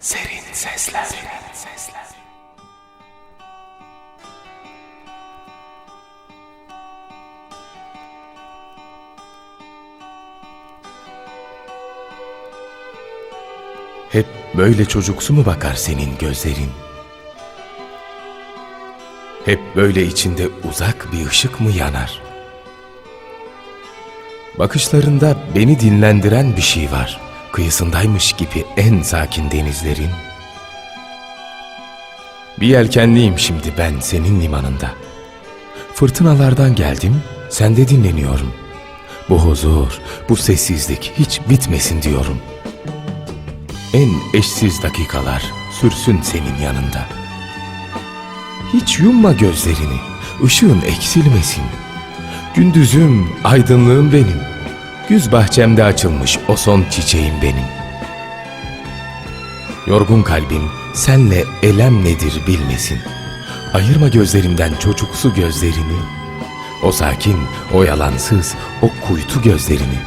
Serin sesler. Serin sesler. Hep böyle çocuksu mu bakar senin gözlerin? Hep böyle içinde uzak bir ışık mı yanar? Bakışlarında beni dinlendiren bir şey var. Kıyısındaymış gibi en sakin denizlerin. Bir yelkenliyim şimdi ben senin limanında. Fırtınalardan geldim, sende dinleniyorum. Bu huzur, bu sessizlik hiç bitmesin diyorum. En eşsiz dakikalar sürsün senin yanında. Hiç yumma gözlerini, ışığın eksilmesin. Gündüzüm, aydınlığım benim. Güz bahçemde açılmış o son çiçeğim benim. Yorgun kalbim senle elem nedir bilmesin. Ayırma gözlerimden çocuksu gözlerini. O sakin, o yalansız, o kuytu gözlerini.